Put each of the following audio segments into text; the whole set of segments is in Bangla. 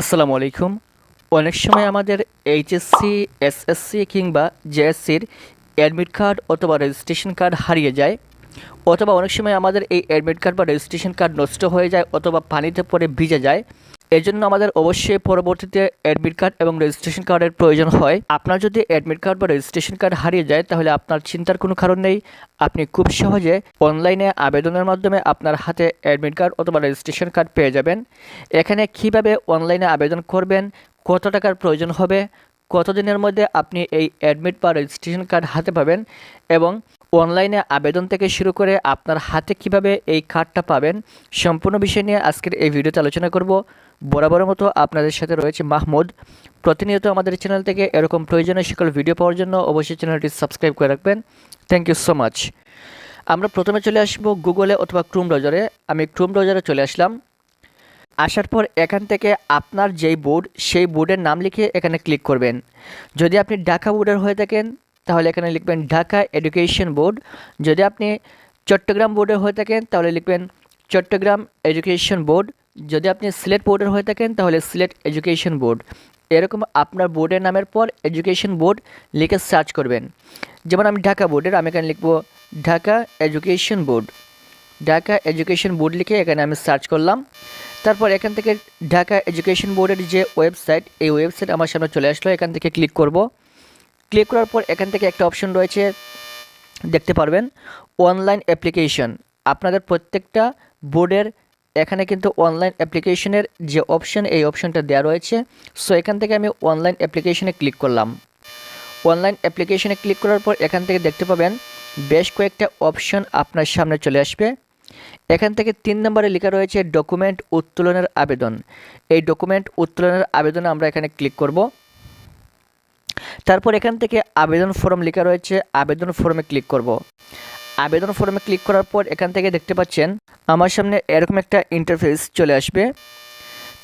আসসালামু আলাইকুম। অনেক সময় আমাদের এইচএসসি এসএসসি কিংবা জেএসসির অ্যাডমিট কার্ড অথবা রেজিস্ট্রেশন কার্ড হারিয়ে যায়, অথবা অনেক সময় আমাদের এই অ্যাডমিট কার্ড বা রেজিস্ট্রেশন কার্ড নষ্ট হয়ে যায় অথবা পানিতে পরে ভিজে যায়। এজন্য আমাদের অবশ্যই পরবর্তীতে অ্যাডমিট কার্ড এবং রেজিস্ট্রেশন কার্ডের প্রয়োজন হয়। আপনার যদি অ্যাডমিট কার্ড বা রেজিস্ট্রেশন কার্ড হারিয়ে যায়, তাহলে আপনার চিন্তার কোনো কারণ নেই। আপনি খুব সহজে অনলাইনে আবেদনের মাধ্যমে আপনার হাতে অ্যাডমিট কার্ড অথবা রেজিস্ট্রেশন কার্ড পেয়ে যাবেন। এখানে কীভাবে অনলাইনে আবেদন করবেন, কত টাকার প্রয়োজন হবে, কতদিনের মধ্যে আপনি এই অ্যাডমিট বা রেজিস্ট্রেশন কার্ড হাতে পাবেন এবং অনলাইনে আবেদন থেকে শুরু করে আপনার হাতে কীভাবে এই কার্ডটা পাবেন, সম্পূর্ণ বিষয় নিয়ে আজকের এই ভিডিওতে আলোচনা করব। বরাবরের মতো আপনাদের সাথে রয়েছে মাহমুদ। প্রতিনিয়ত আমাদের চ্যানেল থেকে এরকম প্রয়োজনীয় সকল ভিডিও পাওয়ার জন্য অবশ্যই চ্যানেলটি সাবস্ক্রাইব করে রাখবেন। থ্যাংক ইউ সো মাচ আমরা প্রথমে চলে আসব গুগলে অথবা ক্রুম ব্রাউজারে আমি ক্রুম ব্রাউজারে চলে আসলাম। আসার পর এখান থেকে আপনার যেই বোর্ড সেই বোর্ডের নাম লিখে এখানে ক্লিক করবেন। যদি আপনি ঢাকা বোর্ডের হয়ে থাকেন, তাহলে এখানে লিখবেন ঢাকা এডুকেশন বোর্ড যদি আপনি চট্টগ্রাম বোর্ডের হয়ে থাকেন, তাহলে লিখবেন চট্টগ্রাম এডুকেশন বোর্ড যদি আপনি সিলেট বোর্ডের হয়ে থাকেন, তাহলে সিলেট এডুকেশন বোর্ড। এরকম আপনার বোর্ডের নামের পর এডুকেশন বোর্ড লিখে সার্চ করবেন। যেমন আমি ঢাকা বোর্ডের, আমি এখানে লিখব Dhaka education board. Dhaka education board লিখে এখানে আমি সার্চ করলাম। তারপর এখান থেকে ঢাকা এডুকেশন বোর্ডের যে ওয়েবসাইট, এই ওয়েবসাইট আমার সামনে চলে আসলো। এখান থেকে ক্লিক করব। ক্লিক করার পর এখান থেকে একটা অপশন রয়েছে, দেখতে পারবেন, অনলাইন অ্যাপ্লিকেশন। আপনাদের প্রত্যেকটা বোর্ডের এখানে কিন্তু অনলাইন অ্যাপ্লিকেশনের যে অপশন এই অপশনটা দেওয়া রয়েছে। সো এখান থেকে আমি অনলাইন অ্যাপ্লিকেশনে ক্লিক করলাম। অনলাইন অ্যাপ্লিকেশনে ক্লিক করার পর এখান থেকে দেখতে পাবেন, বেশ কয়েকটা অপশন আপনার সামনে চলে আসবে। এখান থেকে তিন নম্বরে লেখা রয়েছে ডকুমেন্ট উত্তোলনের আবেদন। এই ডকুমেন্ট উত্তোলনের আবেদনে আমরা এখানে ক্লিক করব। তারপর এখান থেকে আবেদন ফর্ম লেখা রয়েছে, আবেদন ফর্মে ক্লিক করব। আবেদন ফর্মে ক্লিক করার পর এখান থেকে দেখতে পাচ্ছেন, আমার সামনে এরকম একটা ইন্টারফেস চলে আসবে।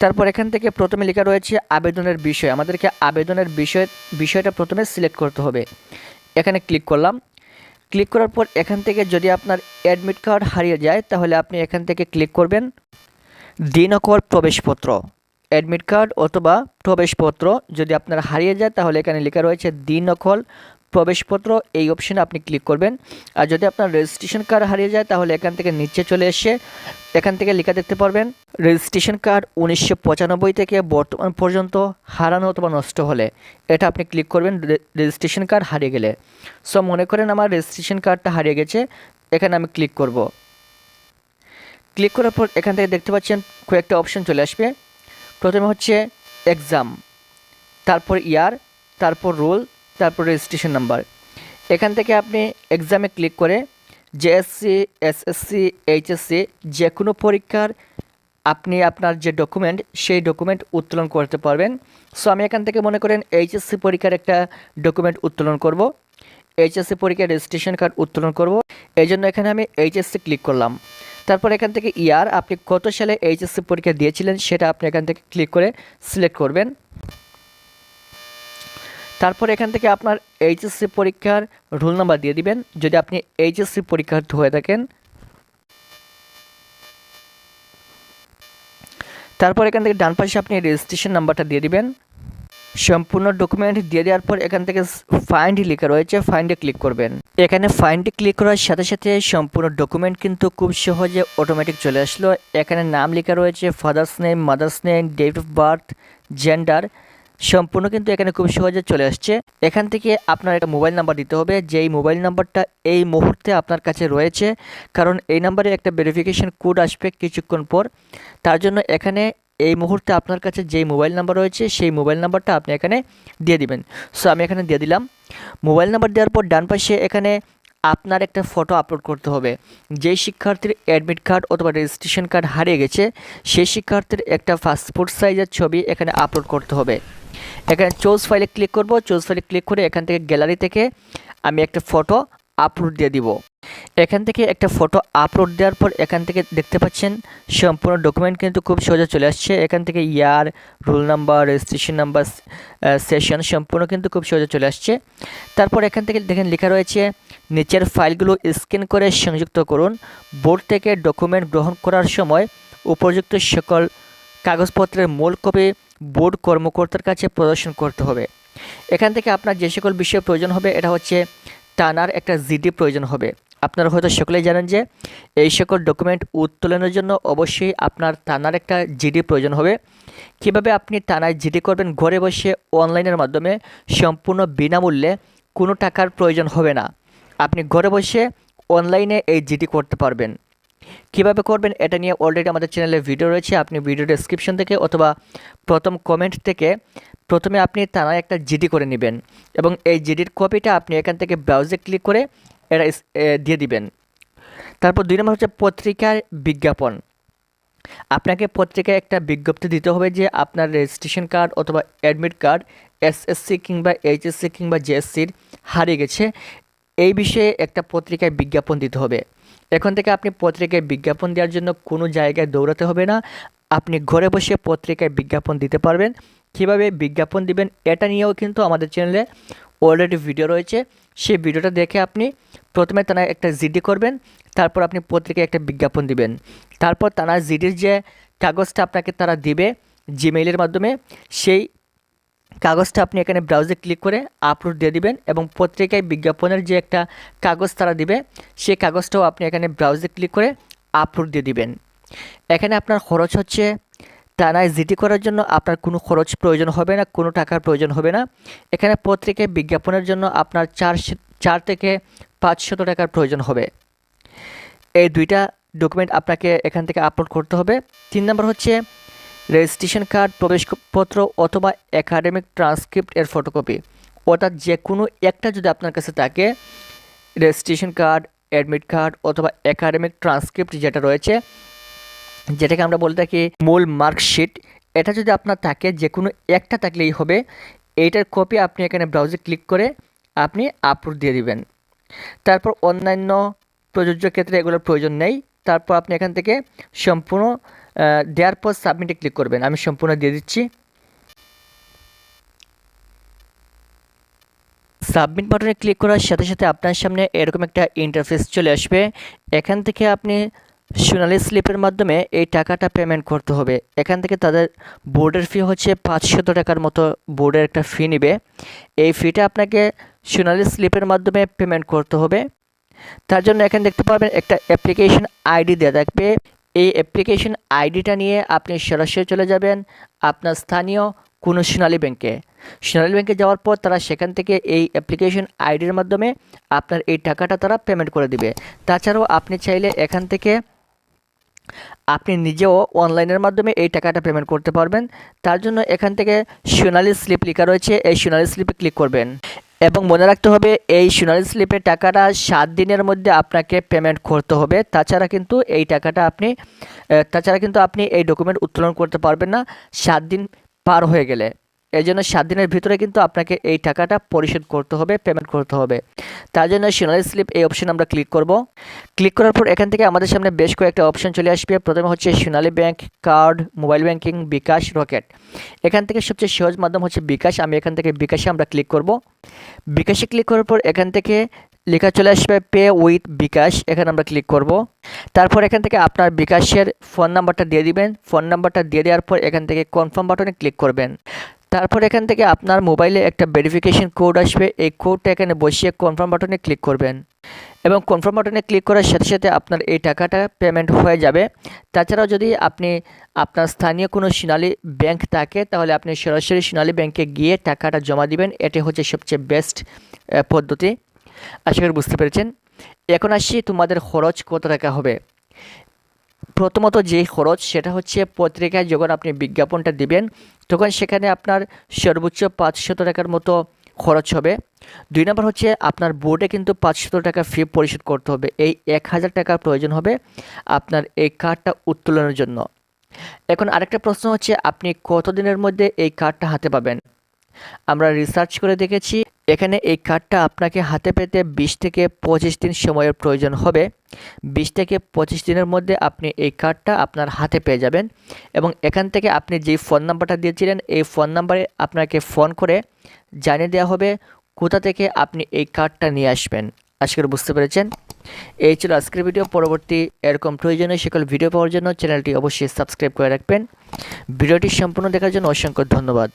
তারপর এখান থেকে প্রথমে লেখা রয়েছে আবেদনের বিষয়। আমাদেরকে আবেদনের বিষয়, বিষয়টা প্রথমে সিলেক্ট করতে হবে। এখানে ক্লিক করলাম। ক্লিক করার পর এখান থেকে যদি আপনার অ্যাডমিট কার্ড হারিয়ে যায়, তাহলে আপনি এখান থেকে ক্লিক করবেন, দিনকর প্রবেশপত্র। অ্যাডমিট কার্ড অথবা প্রবেশপত্র যদি আপনার হারিয়ে যায়, তাহলে এখানে লেখা রয়েছে দিনকল প্রবেশপত্র, এই অপশানে আপনি ক্লিক করবেন। আর যদি আপনার রেজিস্ট্রেশন কার্ড হারিয়ে যায়, তাহলে এখান থেকে নিচে চলে এসে এখান থেকে লেখা দেখতে পারবেন রেজিস্ট্রেশন কার্ড উনিশশো পঁচানব্বই থেকে বর্তমান পর্যন্ত হারানো অথবা নষ্ট হলে। এটা আপনি ক্লিক করবেন রেজিস্ট্রেশন কার্ড হারিয়ে গেলে। সো মনে করেন আমার রেজিস্ট্রেশন কার্ডটা হারিয়ে গেছে, এখানে আমি ক্লিক করব। ক্লিক করার পর এখান থেকে দেখতে পাচ্ছেন কয়েকটা অপশন চলে আসবে। প্রথমে হচ্ছে এক্সাম তারপর ইয়ার তারপর রোল তারপর রেজিস্ট্রেশন নাম্বার এখান থেকে আপনি এক্সামে ক্লিক করে জেএসসি এসএসসি এইচএসসি যে কোনো পরীক্ষার আপনি আপনার যে ডকুমেন্ট সেই ডকুমেন্ট উত্তোলন করতে পারবেন। সো আমি এখান থেকে মনে করেন এইচএসসি পরীক্ষার একটা ডকুমেন্ট উত্তোলন করব। এইচএসসি পরীক্ষার রেজিস্ট্রেশন কার্ড উত্তোলন করব। এই জন্য এখানে আমি এইচএসসি ক্লিক করলাম। তারপর এখান থেকে ইয়ার আপনি কত সালে এইচএসসি পরীক্ষা দিয়েছিলেন সেটা আপনি এখান থেকে ক্লিক করে সিলেক্ট করবেন। তারপর এখান থেকে আপনার এইচএসসি পরীক্ষার রোল নাম্বার দিয়ে দিবেন। যদি আপনি এইচএসসি পরীক্ষার্থী হয়ে থাকেন। তারপর এখান থেকে ডান পাশে আপনি রেজিস্ট্রেশন নাম্বারটা দিয়ে দিবেন। সম্পূর্ণ ডকুমেন্ট দিয়ে দেওয়ার পর এখান থেকে ফাইন্ড লেখা রয়েছে ফাইন্ডে ক্লিক করবেন। এখানে ফাইন্ডে ক্লিক করার সাথে সাথে সম্পূর্ণ ডকুমেন্ট কিন্তু খুব সহজে অটোমেটিক চলে আসলো। এখানে নাম লেখা রয়েছে father's name mother's name date of birth gender সম্পূর্ণ কিন্তু এখানে খুব সহজে চলে আসছে। এখান থেকে আপনার একটা মোবাইল নাম্বার দিতে হবে। যেই মোবাইল নাম্বারটা এই মুহূর্তে আপনার কাছে রয়েছে, কারণ এই নাম্বারে একটা ভেরিফিকেশন কোড আসবে কিছুক্ষণ পর। তার জন্য এখানে এই মুহূর্তে আপনার কাছে যেই মোবাইল নাম্বার রয়েছে, সেই মোবাইল নাম্বারটা আপনি এখানে দিয়ে দিবেন। সো আমি এখানে দিয়ে দিলাম। মোবাইল নাম্বার দেওয়ার পর ডান পাশে এখানে আপনার একটা ফটো আপলোড করতে হবে। যেই শিক্ষার্থীর অ্যাডমিট কার্ড অথবা রেজিস্ট্রেশন কার্ড হারিয়ে গেছে, সেই শিক্ষার্থীর একটা পাসপোর্ট সাইজের ছবি এখানে আপলোড করতে হবে। এখানে চোজ ফাইলে ক্লিক করব। চোজ ফাইলে ক্লিক করে এখান থেকে গ্যালারি থেকে আমি একটা ফটো আপলোড দিয়ে দিব। এখান থেকে একটা ফটো আপলোড দেওয়ার পর এখান থেকে দেখতে পাচ্ছেন, সম্পূর্ণ ডকুমেন্ট কিন্তু খুব সহজে চলে আসছে। এখান থেকে year roll number registration number session সম্পূর্ণ কিন্তু খুব সহজে চলে আসছে। তারপর এখান থেকে দেখেন লেখা রয়েছে, নিচের ফাইলগুলো স্ক্যান করে সংযুক্ত করুন। বোর্ড থেকে ডকুমেন্ট গ্রহণ করার সময় উপযুক্ত সকল কাগজপত্রের মূল কপি বোর্ড কর্মকর্তার কাছে প্রদর্শন করতে হবে। এখান থেকে আপনার যে সকল বিষয় প্রয়োজন হবে, এটা হচ্ছে টানার একটা জিডি প্রয়োজন হবে। আপনারা হয়তো সকলেই জানেন যে এই সকল ডকুমেন্ট উত্তোলনের জন্য অবশ্যই আপনার টানার একটা জিডি প্রয়োজন হবে। কীভাবে আপনি টানায় জিডি করবেন, ঘরে বসে অনলাইনের মাধ্যমে সম্পূর্ণ বিনামূল্যে কোনো টাকার প্রয়োজন হবে না। আপনি ঘরে বসে অনলাইনে এই জিডি করতে পারবেন। কীভাবে করবেন এটা নিয়ে অলরেডি আমাদের চ্যানেলে ভিডিও রয়েছে, আপনি ভিডিও ডেসক্রিপশন থেকে অথবা প্রথম কমেন্ট থেকে প্রথমে আপনি টানায় একটা জিডি করে নেবেন এবং এই জিডির কপিটা আপনি এখান থেকে ব্রাউজে ক্লিক করে এটা দিয়ে দিবেন। তারপর দুই নম্বর হচ্ছে পত্রিকার বিজ্ঞাপন। আপনাকে পত্রিকায় একটা বিজ্ঞপ্তি দিতে হবে যে আপনার রেজিস্ট্রেশন কার্ড অথবা অ্যাডমিট কার্ড এসএসসি কিংবা এইচএসসি কিংবা জেএসসির হারিয়ে গেছে। এই বিষয়ে একটা পত্রিকায় বিজ্ঞাপন দিতে হবে। এখন থেকে আপনি পত্রিকায় বিজ্ঞাপন দেওয়ার জন্য কোনো জায়গায় দৌড়াতে হবে না। আপনি ঘরে বসে পত্রিকায় বিজ্ঞাপন দিতে পারবেন। কীভাবে বিজ্ঞাপন দিবেন এটা নিয়েও কিন্তু আমাদের চ্যানেলে অলরেডি ভিডিও রয়েছে। সেই ভিডিওটা দেখে আপনি প্রথমে তারা একটা জিডি করবেন, তারপর আপনি পত্রিকায় একটা বিজ্ঞাপন দিবেন। তারপর তারা জিডির যে কাগজটা আপনাকে তারা দিবে জিমেইলের মাধ্যমে, সেই কাগজটা আপনি এখানে ব্রাউজে ক্লিক করে আপলোড দিয়ে দিবেন এবং পত্রিকায় বিজ্ঞাপনের যে একটা কাগজ তারা দিবে, সেই কাগজটাও আপনি এখানে ব্রাউজে ক্লিক করে আপলোড দিয়ে দিবেন। এখানে আপনার খরচ হচ্ছে, টানায় জিটি করার জন্য আপনার কোনো খরচ প্রয়োজন হবে না, কোনো টাকার প্রয়োজন হবে না। এখানে পত্রিকায় বিজ্ঞাপনের জন্য আপনার চার চার থেকে পাঁচশত টাকার প্রয়োজন হবে। এই দুইটা ডকুমেন্ট আপনাকে এখান থেকে আপলোড করতে হবে। তিন নম্বর হচ্ছে রেজিস্ট্রেশন কার্ড, প্রবেশপত্র অথবা একাডেমিক ট্রান্সক্রিপ্ট এর ফটোকপি অর্থাৎ যে কোনো একটা যদি আপনার কাছে থাকে, রেজিস্ট্রেশন কার্ড, অ্যাডমিট কার্ড অথবা একাডেমিক ট্রান্সক্রিপ্ট যেটা রয়েছে, যেটাকে আমরা বলে থাকি মূল মার্কশিট, এটা যদি আপনার থাকে যে কোনো একটা থাকলেই হবে, এইটার কপি আপনি এখানে ব্রাউজে ক্লিক করে আপনি আপলোড দিয়ে দিবেন। তারপর অন্যান্য প্রযোজ্য ক্ষেত্রে এগুলোর প্রয়োজন নেই। তারপর আপনি এখান থেকে সম্পূর্ণ দেওয়ার পর সাবমিটে ক্লিক করবেন। আমি সম্পূর্ণ দিয়ে দিচ্ছি। সাবমিট বাটনে ক্লিক করার সাথে সাথে আপনার সামনে এরকম একটা ইন্টারফেস চলে আসবে। এখান থেকে আপনি সোনালি স্লিপের মাধ্যমে এই টাকাটা পেমেন্ট করতে হবে। এখান থেকে তাদের বোর্ডের ফি হচ্ছে পাঁচশত টাকার মতো বোর্ডের একটা ফি নেবে। এই ফিটা আপনাকে সোনালি স্লিপের মাধ্যমে পেমেন্ট করতে হবে। তার জন্য এখানে দেখতে পাবেন একটা অ্যাপ্লিকেশন আইডি দেওয়া থাকবে। এই অ্যাপ্লিকেশন আইডিটা নিয়ে আপনি সরাসরি চলে যাবেন আপনার স্থানীয় কোনো সোনালী ব্যাংকে সোনালী ব্যাংকে যাওয়ার পর তারা সেখান থেকে এই অ্যাপ্লিকেশন আইডির মাধ্যমে আপনার এই টাকাটা তারা পেমেন্ট করে দিবে। তাছাড়াও আপনি চাইলে এখান থেকে আপনি নিজেও অনলাইনের মাধ্যমে এই টাকাটা পেমেন্ট করতে পারবেন। তার জন্য এখান থেকে সোনালী স্লিপ লেখা রয়েছে। এই সোনালী স্লিপে ক্লিক করবেন। এবং মনে রাখতে হবে, এই সোনালী স্লিপের টাকাটা সাত দিনের মধ্যে আপনাকে পেমেন্ট করতে হবে। তাছাড়া কিন্তু এই টাকাটা আপনি তাছাড়া কিন্তু আপনি এই ডকুমেন্ট উত্তোলন করতে পারবেন না। সাত দিন পার হয়ে গেলে। এই জন্য সাত দিনের ভিতরে কিন্তু আপনাকে এই টাকাটা পরিশোধ করতে হবে পেমেন্ট করতে হবে। তার জন্য সোনালী স্লিপ এই অপশন আমরা ক্লিক করব। ক্লিক করার পর এখান থেকে আমাদের সামনে বেশ কয়েকটা অপশন চলে আসবে। প্রথমে হচ্ছে Sonali bank card mobile banking bKash Rocket এখান থেকে সবচেয়ে সহজ মাধ্যম হচ্ছে বিকাশ আমি এখান থেকে বিকাশে আমরা ক্লিক করব। বিকাশে ক্লিক করার পর এখান থেকে লেখা চলে আসবে পে উইথ বিকাশ এখানে আমরা ক্লিক করব। তারপর এখান থেকে আপনার বিকাশের ফোন নাম্বারটা দিয়ে দিবেন। ফোন নাম্বারটা দিয়ে দেওয়ার পর এখান থেকে কনফার্ম বাটনে ক্লিক করবেন। তারপর এখান থেকে আপনার মোবাইলে একটা ভেরিফিকেশন কোড আসবে। এই কোডটা এখানে বসিয়ে কনফার্ম বাটনে ক্লিক করবেন এবং কনফার্ম বাটনে ক্লিক করার সাথে সাথে আপনার এই টাকাটা পেমেন্ট হয়ে যাবে। তাছাড়াও যদি আপনি আপনার স্থানীয় কোনো সোনালী ব্যাংক থাকে, তাহলে আপনি সরাসরি সোনালী ব্যাংকে গিয়ে টাকাটা জমা দিবেন। এটি হচ্ছে সবচেয়ে বেস্ট পদ্ধতি। আশা করি বুঝতে পেরেছেন। এখন আসছি তোমাদের খরচ কত টাকা হবে। প্রথমত যে খরচ, সেটা হচ্ছে পত্রিকায় যখন আপনি বিজ্ঞাপনটা দিবেন তখন সেখানে আপনার সর্বোচ্চ পাঁচশত টাকার মতো খরচ হবে। দুই নম্বর হচ্ছে আপনার বোর্ডে কিন্তু পাঁচশত টাকা ফি পরিশোধ করতে হবে। এই এক হাজার টাকার প্রয়োজন হবে আপনার এই কার্ডটা উত্তোলনের জন্য। এখন আরেকটা প্রশ্ন হচ্ছে, আপনি কতদিনের মধ্যে এই কার্ডটা হাতে পাবেন? আমরা রিসার্চ করে দেখেছি, এখানে এই কার্ডটা আপনাকে হাতে পেতে বিশ থেকে পঁচিশ দিন সময়ের প্রয়োজন হবে। বিশ থেকে পঁচিশ দিনের মধ্যে আপনি এই কার্ডটা আপনার হাতে পেয়ে যাবেন এবং এখান থেকে আপনি যেই ফোন নাম্বারটা দিয়েছিলেন, এই ফোন নাম্বারে আপনাকে ফোন করে জানিয়ে দেওয়া হবে কোথা থেকে আপনি এই কার্ডটা নিয়ে আসবেন। আশা করি বুঝতে পেরেছেন। এই ছিল আজকের ভিডিও পরবর্তী এরকম প্রয়োজনীয় সকল ভিডিও পাওয়ার জন্য চ্যানেলটি অবশ্যই সাবস্ক্রাইব করে রাখবেন। ভিডিওটি সম্পূর্ণ দেখার জন্য অসংখ্য ধন্যবাদ।